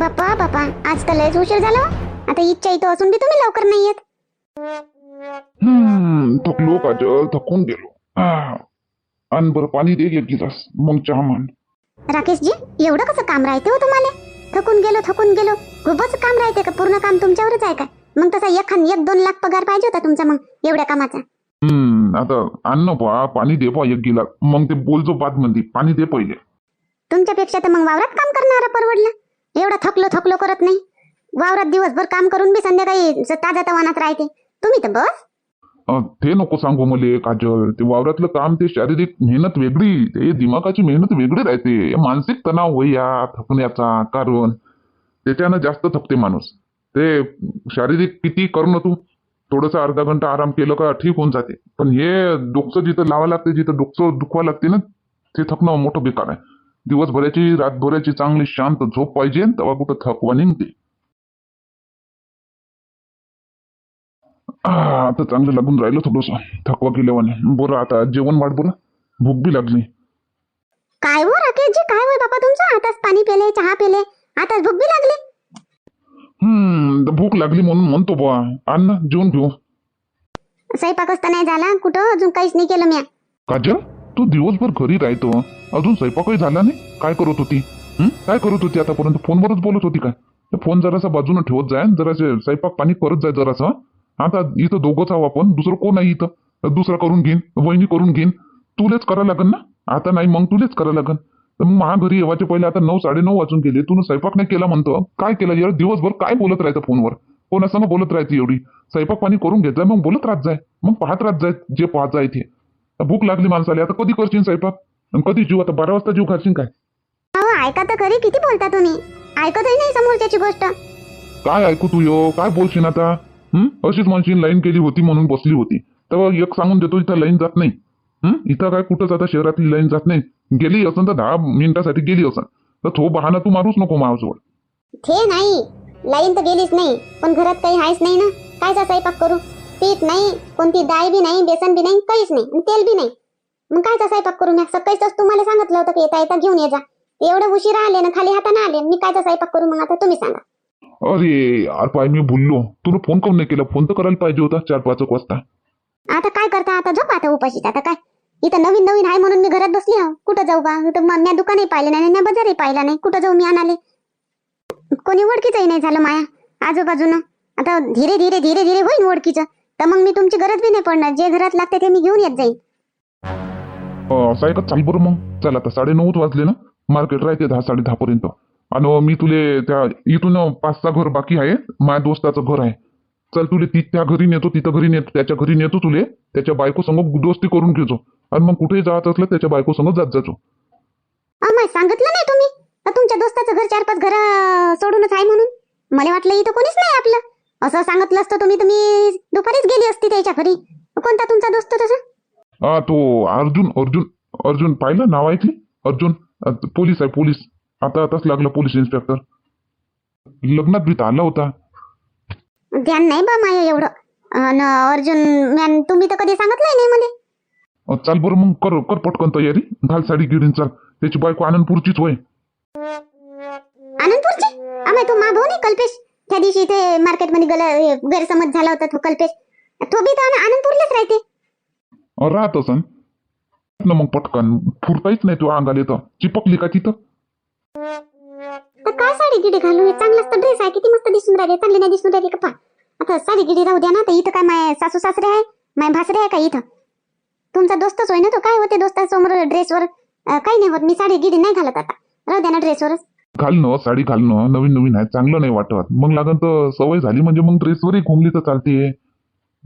बाप्पा बाप्पा आज तर लयच उशीर झाला हो. आता इच्छा इथं असून बी तुम्ही लवकर नाही येत. हम्म, थकलो काजल थकून गेलो. आण बरं पाणी दे एक गिलास मग चहा मान राकेशजी एवढं कसं काम राहते हो तुम्हाला? थकून गेलो थकून गेलो. खूपच काम राहते का? पूर्ण काम तुमच्यावरच आहे काय मग तसा एक एक दोन लाख पगार पाहिजे होता तुमचा मग एवढ्या कामाचा. हम्म आता आण पहा पाणी दे पहा एक गिलास. मग ते बोलजो बात म्हणते पाणी दे पहिले. तुमच्यापेक्षा तर मग वावरात काम करणारा परवडलं. एवढा थकलो थकलो करत नाही. वावरात दिवसभर काम करून बी संध्याकाळी ताजा तवानात राहते. तुम्ही तर बस. ते नको सांगू मले काजल. ते वावरातलं काम ते शारीरिक मेहनत वेगळी. ते दिमागाची मेहनत वेगळी राहते. मानसिक तणाव होय या थकण्याचा कारण. त्याच्यानं जास्त थकते माणूस. ते शारीरिक किती करू ना तू थोडंसं अर्धा घंटा आराम केलं का ठीक होऊन जाते. पण हे डोकं जिथं लावा लागते जिथं डोकं दुखवा लागते ना ते थकणं मोठं बेकार आहे. दिवसभराची रातभराची चांगली शांत झोप पाहिजे तेव्हा कुठं थकवा निघते. आता चांगलं लागून राहिलं थोडस. थकवा गेल्यावाने बरं आता जेवण वाढ बरं. भूक बी लागली. काय हो राकेशजी? काय होय बाबा तुमचं? आताच पाणी पेले चहा पेले. आताच भूक बी लागली? हम्म भूक लागली म्हणून म्हणतो बा आण ना जेवण घेऊ. स्वयंपाकच तर नाही झाला. कुठं? अजून काहीच नाही केलं मी काजल? तू दिवसभर घरी राहतो. अजून स्वयंपाकही झाला नाही. काय करत होती? हं? काय करत होती आतापर्यंत? फोनवरच बोलत होती काय? ते फोन जरासा बाजूने ठेवत जाय जरासे स्वयंपाक पाणी करत जाय जरासं आता इथं दोघंच आहो आपण. दुसरं कोण आहे इथं? दुसरा करून घेईन. वहिनी करून घेईन. तुलेच करा लागन ना? आता नाही मग तुलेच करा लागन. तर मग महा घरी येवायचे पहिले आता नऊ साडे नऊ वाजून गेले. तू स्वयंपाक नाही केला म्हणतो. काय केलं? यार दिवसभर काय बोलत राहायचं फोनवर? कोणासंग बोलत राहायची एवढी? स्वयंपाक पाणी करून घेत जाय मग बोलत राहत जाय. मग पाहत राहत जाय जे पाहत जाय ते भूक लागली माणसाला आता कधी करशील स्वयंपाक? आणि कधी जीव? आता बारा वाजता जीव खाशील काय? अहो ऐका तर खरी किती बोलता तुम्ही? ऐकतही नाही समोरच्याची गोष्ट. काय ऐकू तू यो? काय बोलशील आता? हं? अशीच म्हणशील लाईन केली होती म्हणून बसली होती. तेव्हा एक सांगून देतो इथं लाईन जात नाही. हं? इथं काय कुठंच आता शहरातली लाईन जात नाही. गेली असन तर दहा मिनिटासाठी गेली असन. तर तो बहाणा तू मारूच नको माझ्याजवळ. ते नाही. लाईन तर गेलीच नाही. पण घरात काही आहेच नाही ना? कायचा स्वयंपाक करू? पीठ नाही कोणती डाळ बी नाही बेसन बी नाही काहीच नाही आणि तेल बी नाही. मग कायचा स्वयंपाक करू मी सकाळीच तुम्हाला सांगितलं होतं की येता येता घेऊन ये जा. एवढं उशीर आले ना खाली हाताने आले मी कायचा स्वयंपाक करू मग? आता तुम्ही सांगा. अरे यार पाय मी बोललो. तुला फोन काऊन नाही केला? फोन तर करायला पाहिजे होता चार पाच वाजता. आता काय करता? आता झोप आता उपाशीत आता काय? इथं नवीन नवीन आहे म्हणून मी घरात बसली आहो. कुठं जाऊ बा? म्या दुकानही पाहिलं नाही ना बाजारही पाहिला नाही. कुठं जाऊ मी आणाले कोणी ओळखीचंही नाही झालं माया आजूबाजूनं. आता धीरे धीरे धीरे धीरे होईन ओळखीचं. तर मग मी तुमची गरज बी नाही पडणार. जे घरात लागते ते मी घेऊन येत जाईन. असं आहे का? चाल बरं मग. चल आता साडे नऊच वाजले ना. मार्केट राहते दहा साडे दहा पर्यंत. आणि मी तुले त्या इथून पाच सहा घर बाकी आहे. माझ्या दोस्ताचं घर आहे. चल तुले ती त्या घरी नेतो तिथं घरी नेतो त्याच्या घरी नेतो तुले. त्याच्या बायको संग दोस्ती करून घेतो आणि मग कुठेही जात असलं त्याच्या बायको संग जात जातो सांगितलं नाही तुम्ही? तुमच्या दोस्ताचं घर चार पाच घर सोडूनच आहे म्हणून? मला वाटलं इथं कोणीच नाही आपलं. असं सांगितलं असतं तुम्ही तुम्ही त्याच्या घरी? कोणता तुमचा दोस्त तसा? हा तो अर्जुन अर्जुन अर्जुन पाहिलं नाव ऐकली? अर्जुन पोलीस आहे पोलीस. आता आताच लागला पोलीस इन्स्पेक्टर लग्नात बी आला होता. ध्यान नाही बा माय एवढं. अन अर्जुन मॅन तुम्ही तर कधी सांगितलंय नाही मला. अं, चाल बरं मग कर कर पटकन तयारी. घाल साडी गिरीन चाल. त्याची बायको आनंदपूरचीच होय आनंदपूरची? आम्ही तो मा भाऊ नाही कल्पेश? त्या दिवशी इथे मार्केटमध्ये गल हे गैरसमज झाला होता तो कल्पेश. तो बी तर आनंदपूरलाच राहते. राहत असन ना मग पटकन फुरताहीच नाही तू अंगाला येतं. चिपकली का तिथं? तर काय साडी गिडी घालू? हे चांगलाच तर ड्रेस आहे. किती मस्त दिसून राहिले. चांगली नाही दिसून राहिली का पा आता साडी गिडी राहू द्या ना. तर इथं काय माय सासू सासरे आहे? माय भासरे आहे का इथं? तुमचा दोस्तच होय ना तो? काय होते दोस्तासमोर ड्रेसवर काही नाही होत. मी साडी गिडी नाही घालत आता. राहू द्या ना ड्रेसवरच घालणं साडी घालणं नवीन नवीन आहे. चांगलं नाही वाटत. मग लागन तर सवय झाली म्हणजे मग ड्रेसवरही घुमली तर चालते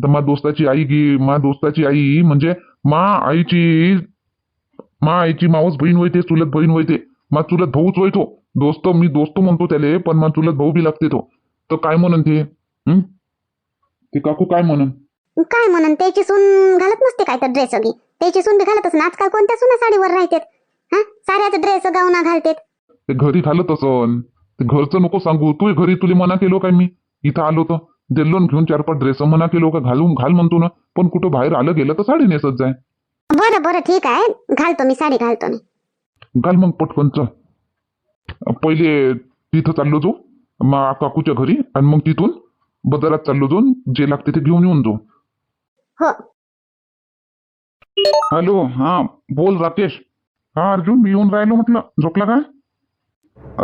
तर मा दोस्ताची आई गी मा दोस्ताची आई म्हणजे मा आईची मा आईची मावस बहीण होईते चुलत बहीण होईते मा चुलत भाऊच होय तो दोस्त मी दोस्त म्हणतो त्याले पण मा चुलत भाऊ बी लागते तो. तर काय म्हणन ते? हं? ते काकू काय म्हणन? काय म्हणून? त्याची सून घालत नसते काय तर ड्रेस वगी त्याची सून बी घालतच ना. आजकाल कोणत्या सुना साडीवर राहतात? हा? साऱ्याच ड्रेस गावना घालतात. ते घरी घालत असन. ते घरचं नको सांगू. तू घरी तुला मना केलो काय मी? इथं आलो तर. दिल्लो न घेऊन चार पाच ड्रेस मना केलो का घालून घाल म्हणतो ना. पण कुठं बाहेर आलं गेलं तर साडी नेसत जाय. बरं बरं ठीक आहे. घालतो मी साडी घालतो मी. घाल मग पटकन चल. पहिले तिथं चाललो जाऊ मा काकूच्या घरी आणि मग तिथून बाजारात चाललो जाऊन जे लागते ते घेऊन येऊन जाऊ. हो. हॅलो हा बोल राकेश. हा अर्जुन मी येऊन राहिलो म्हटलं. झोपला काय?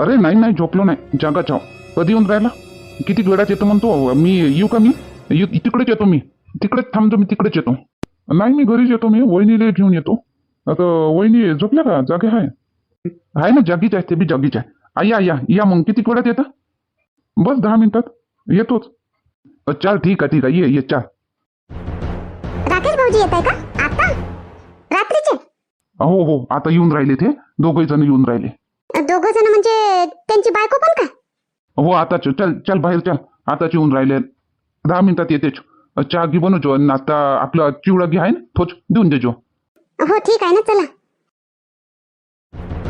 अरे नाही नाही झोपलो नाही. जागा छाव कधी येऊन राहिला? किती वेळात येतो म्हणतो? मी येऊ का मी? येऊ तिकडेच येतो मी. तिकडेच थांबतो मी तिकडेच येतो. नाही मी घरीच येतो मी. वहिनीला घेऊन येतो. आता वहिनी झोपल्या का? जागे आहे आहे ना जागीच आहे ते बी जागीच आहे. या या या मग. किती वेळात येतं? बस दहा मिनिटात. येतोच. चाल ठीक आहे ठीक आहे. ये ये चाल. राकेश भाऊजी येत आहे का? आता? रात्रीचे? हो हो. आता येऊन राहिले ते. दोघही जण येऊन राहिले. दोघ जण म्हणजे त्यांची बायको पण का? हो आता चल चल बाहेर चल. आताच येऊन राहिले. दहा मिनिटात येतेच चहा घी बनवतो आणि आता आपला चिवडा घी आहे ना? तोच देऊन देजो हो ठीक आहे ना चला.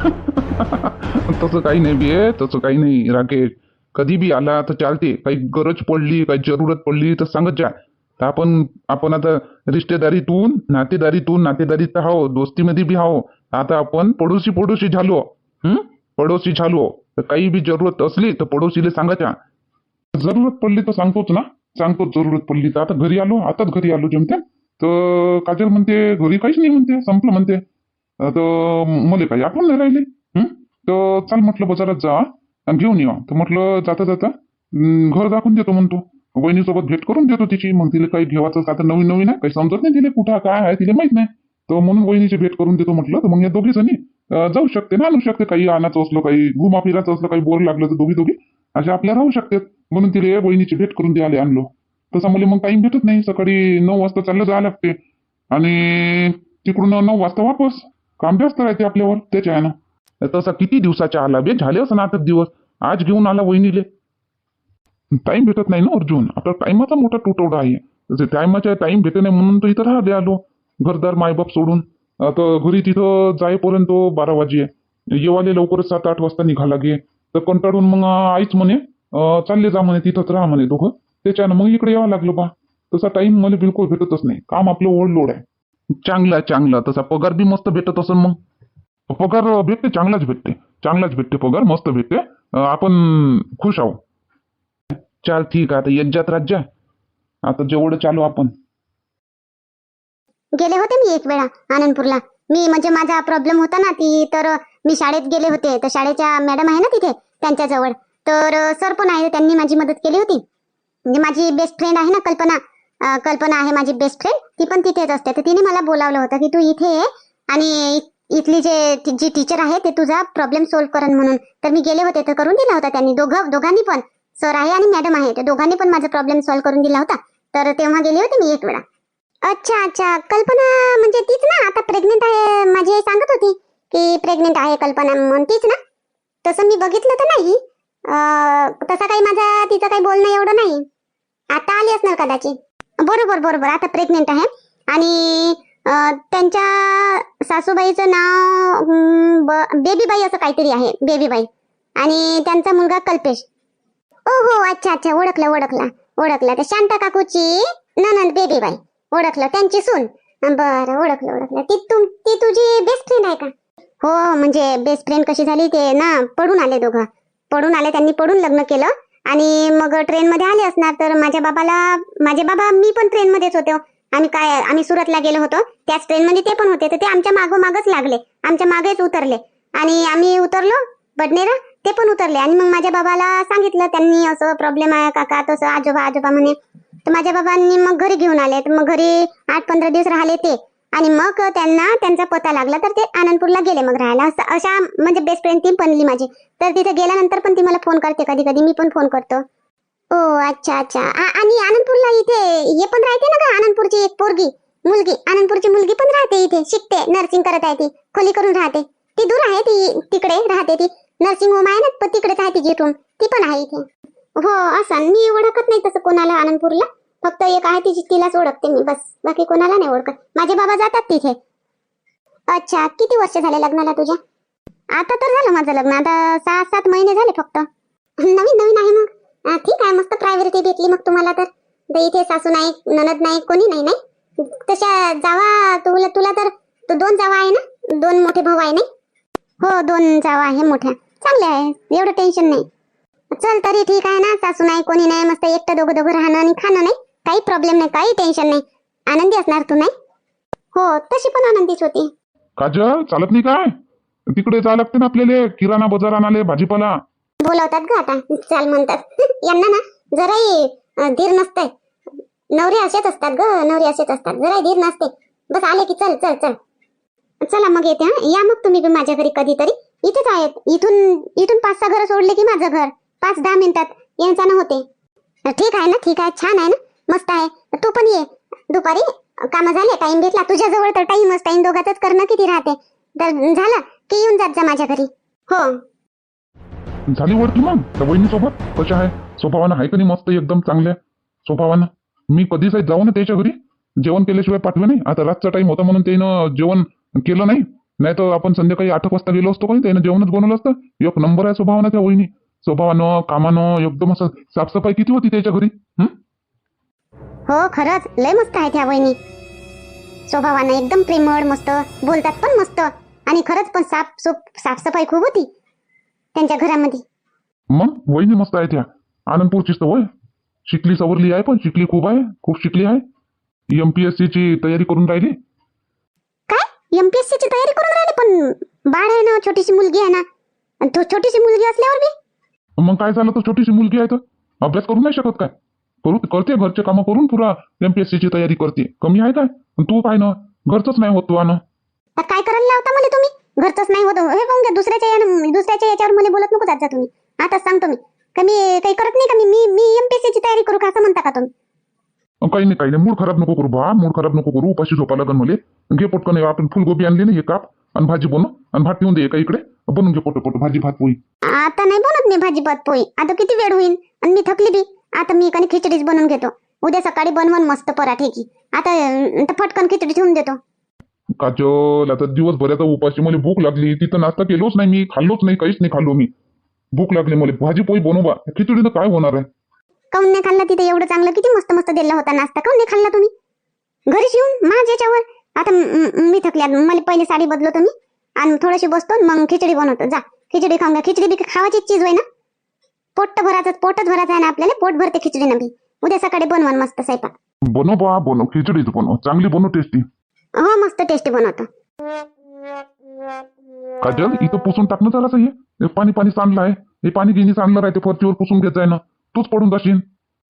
तसं काही नाही बे तसं काही नाही. राकेश कधी बी आला तर चालते. काही गरज पडली काही जरूरत पडली तर सांगत जा. तर आपण आपण आता रिश्तेदारीतून नातेदारीतून नातेदारीत तर हाव दोस्तीमध्ये बी हाव. आता आपण पडोशी पडोशी झालो. हं? पडोशी झालो. तर काही बी जरूरत असली तर पडोशीला सांगायच्या. जरूरत पडली तर सांगतोच ना. सांगतो जरूरत पडली तर. आता घरी आलो आताच घरी आलो जमते तर काजल म्हणते घरी काहीच नाही म्हणते संपलं म्हणते. तर मला काही आठवण नाही राहिली. तर चाल म्हटलं बाजारात जा आणि घेऊन या. तर म्हटलं जाता जाता. घर दाखवून देतो म्हणतो. वहिनीसोबत भेट करून देतो तिची. मग तिला काही घेवाचं आता नवीन नवीन आहे. काही समजत नाही तिला कुठं काय आहे तिला माहीत नाही. तर म्हणून वहिनीची भेट करून देतो म्हटलं. तर मग या दोघी जणी अं, जाऊ शकते. ना आणू शकते. काही आणायचं असलं काही घुमा फिरायचं असलं काही बोर लागलं तर दोघी दोघी अशा आपल्या राहू शकतात. म्हणून तिला बहिणीची भेट करून द्यायला आणलो. तसा मला मग टाइम भेटत नाही. सकाळी नऊ वाजता चाललं जायला लागते. आणि तिकडून नऊ वाजता वापस. काम जास्त राहते आपल्यावर त्याच्या आहे ना तसा किती दिवसाच्या आला बे? झाले असं आता दिवस. आज घेऊन आला वहिनीले. टाइम भेटत नाही ना अर्जुन? आता टाइमाचा मोठा तुटवडा आहे. टायमाच्या टाइम भेटत नाही म्हणून तर इथं राहिले आलो. घरदार मायबाप सोडून. आता घरी तिथं जाईपर्यंत बारा वाजे येवाले लवकरच सात आठ वाजता निघाला गे तर कंटाळून मग आईच म्हणे चालले जा म्हणे तिथंच राहा म्हणे दोघं. त्याच्यानं मग इकडे यावं लागलं बा. तसा टाइम मला बिलकुल भेटतच नाही. काम आपलं ओव्हरलोड आहे. चांगलं चांगलं. तसा पगार बी मस्त भेटत असेल मग. पगार भेटते चांगलाच भेटते. चांगलाच भेटते पगार मस्त भेटते. आपण खुश आहो चाल ठीक आहे. आता जात राज्य आता जेवढं चालू आपण. गेले होते मी एक वेळा आनंदपूरला. मी म्हणजे माझा प्रॉब्लेम होता ना ती तर मी शाळेत गेले होते. तर शाळेच्या मॅडम आहे ना तिथे त्यांच्याजवळ तर सर पण आहे त्यांनी माझी मदत केली होती. म्हणजे माझी बेस्ट फ्रेंड आहे ना कल्पना कल्पना आहे माझी बेस्ट फ्रेंड ती पण तिथेच असते. तर तिने मला बोलावलं होतं की तू इथे ये आणि इथली जे जी टीचर आहे ते तुझा प्रॉब्लेम सॉल्व्ह करन म्हणून. तर मी गेले होते तर करून दिला होता त्यांनी. दोघं दोघांनी पण. सर आहे आणि मॅडम आहे तर दोघांनी पण माझा प्रॉब्लेम सॉल्व्ह करून दिला होता. तर तेव्हा गेले होते मी एक वेळा. अच्छा अच्छा. कल्पना म्हणजे तीच ना? आता प्रेग्नेंट आहे. माझी आई सांगत होती की प्रेग्नेंट आहे कल्पना म्हणून. तीच ना? तसं मी बघितलं तर नाही. तसा काही माझा तिचं काही बोलणं एवढं नाही. आता आली असणार कदाचित. बरोबर बरोबर. आता प्रेग्नेंट आहे. आणि त्यांच्या सासूबाईचं नाव बेबीबाई असं काहीतरी आहे. बेबीबाई आणि त्यांचा मुलगा कल्पेश. ओ हो अच्छा अच्छा. ओळखलं ओळखला. ओळखला. तर शांता काकूची ननंद बेबीबाई ओळखलं त्यांची सून. बरं ओळखलं ओळखलं. ती तुम ती तुझी बेस्ट फ्रेंड आहे का? हो म्हणजे बेस्ट फ्रेंड कशी झाली ते ना पडून आले दोघं. पडून आले त्यांनी पडून लग्न केलं. आणि मग ट्रेनमध्ये आले असणार तर माझ्या बाबाला माझे बाबा मी पण ट्रेनमध्येच होते. आम्ही काय आम्ही सुरतला गेलो होतो. त्याच ट्रेनमध्ये ते पण होते तर ते आमच्या मागोमागच लागले. आमच्या मागेच उतरले. आणि आम्ही उतरलो बडनेरा ते पण उतरले. आणि मग माझ्या बाबाला सांगितलं त्यांनी असं प्रॉब्लेम आहे काका तसं आजोबा आजोबा म्हणे तर माझ्या बाबांनी मग घरी घेऊन आले. तर मग घरी आठ पंधरा दिवस राहिले ते. आणि मग त्यांना त्यांचा पता लागला तर ते आनंदपूरला गेले मग राहायला. असं अशा म्हणजे बेस्ट फ्रेंड ती बनली माझी. तर तिथे गेल्यानंतर पण ती मला फोन करते कधी कधी. मी पण फोन करतो. ओ अच्छा अच्छा. आणि आनंदपूरला इथे हे पण राहते ना का आनंदपूरची एक पोरगी मुलगी. आनंदपूरची मुलगी पण राहते इथे. शिकते नर्सिंग करत आहे ती. खोली करून राहते. ती दूर आहे ती तिकडे राहते ती. नर्सिंग होम आहे ना तिकडेच आहे तिची रूम ती पण आहे इथे. हो असं. मी ओळखत नाही तसं कोणाला आनंदपूरला. फक्त एक आहे तिची तिलाच ओळखते मी बस. बाकी कोणाला नाही ओळखत. माझे बाबा जातात तिथे. अच्छा किती वर्ष झाले लग्नाला तुझ्या? आता तर झालं माझं लग्न. आता सहा सात महिने झाले फक्त. नवीन नवीन आहे मग. ठीक आहे. मस्त प्रायव्हेटी भेटली मग तुम्हाला तर. तर इथे सासू नाही ननद नाही कोणी नाही नाही? तशा जावा तुला तुला तर तू दोन जावा आहे ना? दोन मोठे भाऊ आहे नाही? हो दोन जावा आहे मोठ्या. चांगले आहे. एवढं टेन्शन नाही. चल तरी ठीक आहे ना. सासू नाही कोणी नाही मस्त एकटं दोघं दोघं राहणं आणि खाणं नाही. काही प्रॉब्लेम नाही काही टेन्शन नाही. आनंदी असणार तू नाही? हो तशी पण आनंदीच होती. काजल चालत नाही काय? तिकडे जायला लागते ना आपल्याला. किराणा बाजार आणाले भाजीपाला. बोलवतात ग आता. चाल म्हणतात. यांना ना जराही धीर नसते नवरे असेच असतात ग नवरे असेच असतात. जराही धीर नसते. बस आले की चल चल चल. चला मग येते हं. या मग तुम्ही बी माझ्या घरी कधीतरी. इथेच आहेत. इथून इथून पाच सहा घर सोडले की माझं घर. पाच दहा मिनिटात यांचा ना होते. ठीक आहे ना ठीक आहे छान आहे ना मस्त आहे. तू पण ये. दुपारी काम झाले टाइम भेटला तुझ्याजवळ तर टाइमच टाइम दोघातच करणं किती राहते. तर झालं की येऊन जात जा माझ्या घरी. हो. झाली ओळखी मग? त्या वहिनी सोबत कशा आहे? स्वभावानं आहे कधी नाही मस्त एकदम चांगल्या? स्वभावानं? मी कधीच आहे जाऊ ना त्याच्या घरी. जेवण केल्याशिवाय पाठवे नाही. आता रातचा टाइम होता म्हणून त्यानं जेवण केलं नाही. नाही तर आपण संध्याकाळी आठ एक वाजता गेलो असतो काही त्यानं जेवणच बनवलं असतं. एक नंबर आहे स्वभावानं त्या वहिनी. स्वभावानं कामानं एकदम असं साफसफाई किती होती त्याच्या घरी? हं? हो खरंच. लय मस्त आहे त्या वहिनी. स्वभावानं एकदम प्रेमळ मस्त. बोलतात पण मस्त. आणि खरंच पण साफ सुफ साफसफाई खूप होती त्यांच्या घरामध्ये. मग? वहिनी मस्त आहे त्या. आनंदपूरचीच तर होय शिकली सवरली आहे पण शिकली खूप आहे. खूप शिकली आहे. एमपीएससी ची तयारी करून राहिली. काय? एमपीएससी ची तयारी करून राहिली? पण बाळ आहे ना छोटीशी मुलगी आहे ना. आणि तो छोटीशी मुलगी असल्यावर बी मग काय झालं? तर छोटीशी मुलगी आहे तर? अभ्यास करू नाही शकत काय? करू करते घरचे कामं करून पुरा एमपीएससी ची तयारी करते. कमी आहे काय? तू काय ना घरचंच नाही होत तू आण काय करायला लावता मला तुम्ही? घरचंच नाही होत. हे पाहून दुसऱ्याच्या यानं दुसऱ्याच्या याच्यावर मला बोलत नको जात जा तुम्ही. आता सांगतो मी. का काही करत नाही का मी? मी मी एमपीएससी ची तयारी करू का? असं म्हणता का तुम्ही? काही नाही काही नाही. मूड खराब नको करू बा मूड खराब नको करू. उपाशी झोपा लागन मले. घे पटकन आपण फुलगोबी आणली ना हे काप. आणि भाजी बनव. आणि भात ठेवून दे एका इकडे. बनवून घे पोट पोट. भाजी भात पोळी. आता नाही बनत मी भाजी भात पोळी. आता किती वेळ होईल आणि मी थकली बी. आता मी कधी खिचडीच बनवून घेतो. उद्या सकाळी बनवून मस्त पराठे की. आता फटकन खिचडी ठेवून देतो. काजल आता दिवसभराचा उपाशी मला भूक लागली. तिथं नाश्ता केलोच नाही मी. खाल्लोच नाही काहीच नाही खाल्लो मी. भूक लागली मला. भाजी पोळी बनवा खिचडीनं काय होणार आहे? काऊन नाही खाल्ला तिथे एवढं चांगलं? किती मस्त मस्त दिला होता नाश्ता. काऊन नाही खाल्ला तुम्ही? घरीच येऊन? माझ याच्यावर? आता म- थकल्या मला पहिले साडी बदलतो मी. आणि थोडीशी बसतो मग खिचडी बनवतो. जा. खिचडी खाऊन घ्या. खिचडी बी खावायची चीज होय ना? पोट भरायचं पोटच भरायचं आहे ना आपल्याला? पोट भरते खिचडीनं बी. उद्या सकाळी बनवा मस्त स्वयंपाक. बनव बा बनव. खिचडीच बनव. चांगली बनव टेस्टी हो मस्त टेस्टी बनवतो. काजल इथं पुसून टाकणं जरासं हे? पाणी पाणी सांडलं आहे. हे पाणी गिनी सांडलं आहे ते फरचीवर पुसून घ्यायचं आहे ना. तूच पडून जाशील.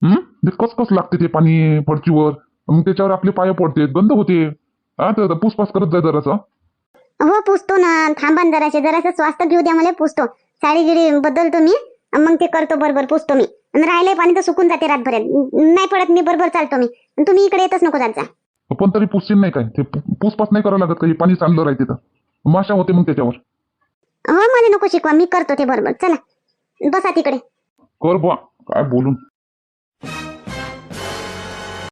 हं? ते कस कस लागते ते पाणी फरचीवर मग त्याच्यावर आपले पाय पडते गंध होते. हा तर पुसपास करत जाय जरासं. हो पुसतो ना. थांबा ना जराशे जरासं स्वास्थ्य घेऊ द्या मला पुसतो. साडी गिडी बदलतो मी अन मग ते करतो बरोबर पुसतो मी. आणि राहिले पाणी तर सुकून जाते रातभरात. नाही पडत मी बरोबर चालतो मी. अन तुम्ही इकडे येतच नको जात जा. पण तरी पुसशील नाही काय? ते पु- पुसपास नाही करावं लागत काही पाणी सांडलं राहते तर. माशा होते मग त्याच्यावर. हो मला नको शिकवा. मी करतो ते बरोबर. चला. बसा तिकडे. कर बुवा. काय बोलून